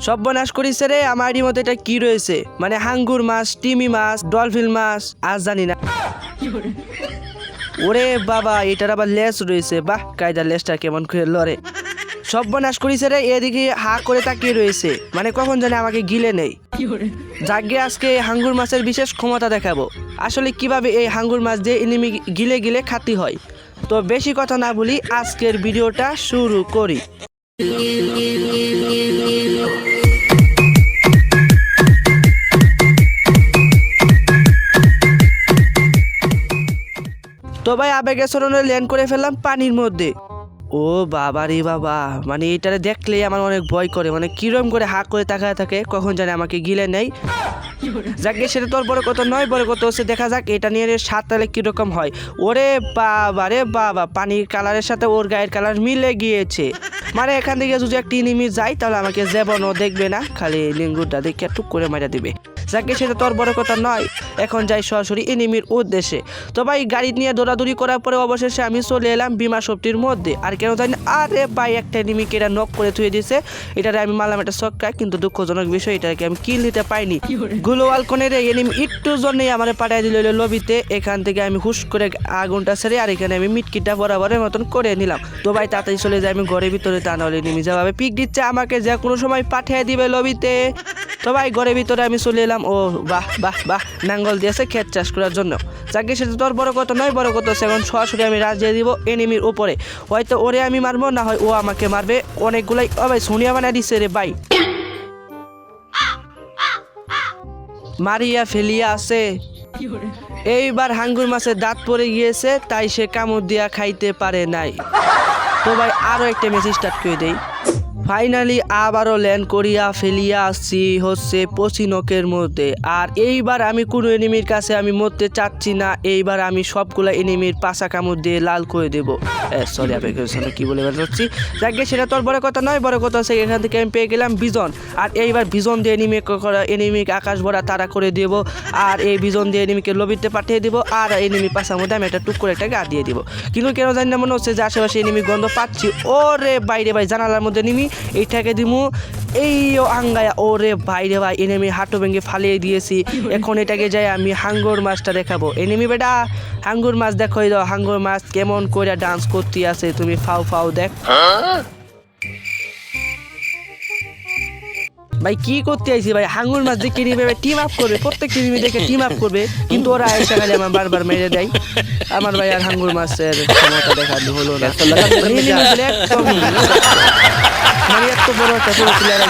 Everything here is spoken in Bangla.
সর্বনাশ করিছে রে আমার আইডির মধ্যে এটা কি রয়েছে? মানে হাঙ্গুর মাছ, টিমি মাছ, ডলফিন মাছ আজ জানি না। ওরে বাবা, এটার আবার লেস রয়েছে। বাহ, কায়দার লেসটা কেমন করে লড়ে। সর্বনাশ করিছে রে এদিকে হা করে তাকিয়ে রয়েছে। মানে কখন জানে আমাকে গিলে নেই। যাকে আজকে হাঙ্গুর মাছের বিশেষ ক্ষমতা দেখাবো। আসলে কীভাবে এই হাঙ্গুর মাছ দিয়ে এনিমি গিলে গিলে খাতি হয়। তো বেশি কথা না বলি আজকের ভিডিওটা শুরু করি। ভাই আবেগে সরণে ল্যান্ড করে ফেললাম পানির মধ্যে। ও বাবা রে বাবা মানে এটারে দেখলেই আমার অনেক ভয় করে মানে কিরম করে হাক করে তাকায় থাকে, কখন জানে আমাকে গিলে নেই যাকে সেটা তোর বড় কত নয়, বড় কত সে দেখা যাক এটা নিয়ে সাত তাহলে কীরকম হয়। ওরে বাবা রে বাবা, পানির কালারের সাথে ওর গায়ের কালার মিলে গিয়েছে। মানে এখান থেকে যদি একটা ইনিমি যায়, তাহলে আমাকে যেবনও দেখবে না, খালি লিঙ্গুরটা দেখে টুক করে মারা দিবে। যাকে সেটা তোর বড় কথা নয়। এখন যাই সরাসরি এনিমির উদ্দেশ্যে। তো ভাই গাড়ি নিয়ে দৌড়াদৌড়ি করার পরে অবশেষে আমি চলে এলাম বিমা শক্তির মধ্যে। আর কেন জানি আরে ভাই একটা এনিমিকে এটা নক করে থুয়ে দিছে এটারে আমি মারলাম একটা ছক্কা কিন্তু দুঃখজনক বিষয় এটাকে আমি কিল নিতে পাইনি গ্লোয়াল কোনের এনিমি একটু জন্যই আমার পাঠিয়ে দিল লবিতে এখান থেকে আমি হুশ করে আগুনটা ছেড়ে আর এখানে আমি মিটকিটা বরাবরের মতন করে নিলাম। তো ভাই তাড়াতাড়ি চলে যাই আমি ঘরের ভিতরে তা নাহলে এনিমি যাবে পিক দিচ্ছে আমাকে যে কোনো সময় পাঠিয়ে দিবে লবিতে তো ভাই, ঘরের ভিতরে আমি চলে এলাম। ও, বাহ বাহ বাহ, নাঙ্গল দিয়েছে ক্ষেত চাষ করার জন্য। যাকে সেটা তোর বড় কত নয়, বড় কত সেখন সরাসরি আমি রাজ দিয়ে দিব এনিমির উপরে। হয়তো ওরে আমি মারবো, না হয় ও আমাকে মারবে। অনেকগুলাই, ও ভাই, সোনিয়া বানা দিছে রে ভাই। মারিয়া ফেলিয়া আছে। এইবার হাঙ্গুর মাছের দাঁত পড়ে গিয়েছে, তাই সে কামড় দিয়া খাইতে পারে নাই। তো ভাই, আরও একটা মেসেজ স্টার্ট করে দেই। ফাইনালি আবারও ল্যান্ড করিয়া ফেলিয়া আসছি হচ্ছে পচিনকের মধ্যে। আর এইবার আমি কোনো এনিমির কাছে আমি মরতে চাচ্ছি না, এইবার আমি সবগুলো এনিমির পাশা কামড় দিয়ে লাল করে দেবো। সরি আবেগের সামনে কি বলে বেরোচ্ছি যাকে সেটা তোর বড় কথা নয়, বড় কথা হচ্ছে এখান থেকে আমি পেয়ে গেলাম বিজন। আর এইবার বিজন দিয়ে এনিমি করা এনিমিকে আকাশ ভরা তারা করে দেবো। আর এই বিজন দিয়ে এনিমিকে লবিতে পাঠিয়ে দিব। আর এনিমি পাশার মধ্যে আমি একটা টুক করে একটা গা দিয়ে দেবো। কিন্তু কেন জানি না মনে হচ্ছে যে আশেপাশে এনিমি গন্ধ পাচ্ছি। ওরে বাইরে ভাই, জানালার মধ্যে নিমি এইটাকে দিমু। এই আঙ্গায়া ওরে বাইরে ভাই এনিমি হাঁটু ভেঙে ফালিয়ে দিয়েছি। এখন এটাকে যাই আমি হাঙ্গর মাছটা দেখাবো। এনেমি বেটা হাঙ্গুর মাছ দেখো দাও। হাঙ্গুর মাছ কেমন করে ডান্স করতে আছে তুমি ফাও ফাও দেখ। ভাই কি করতে আইছি ভাই? হাঙ্গুর মাছ দেখে নিবে টিম আপ করবে। প্রত্যেক টিম দেখে টিম আপ করবে। কিন্তু ওরা এসে খালি আমার বারবার মেরে দেয়। আমার ভাই আর হাঙ্গুর মাছের ক্ষমতা দেখা হলো না। মানে এত বড় একটা পুরো প্লেয়ার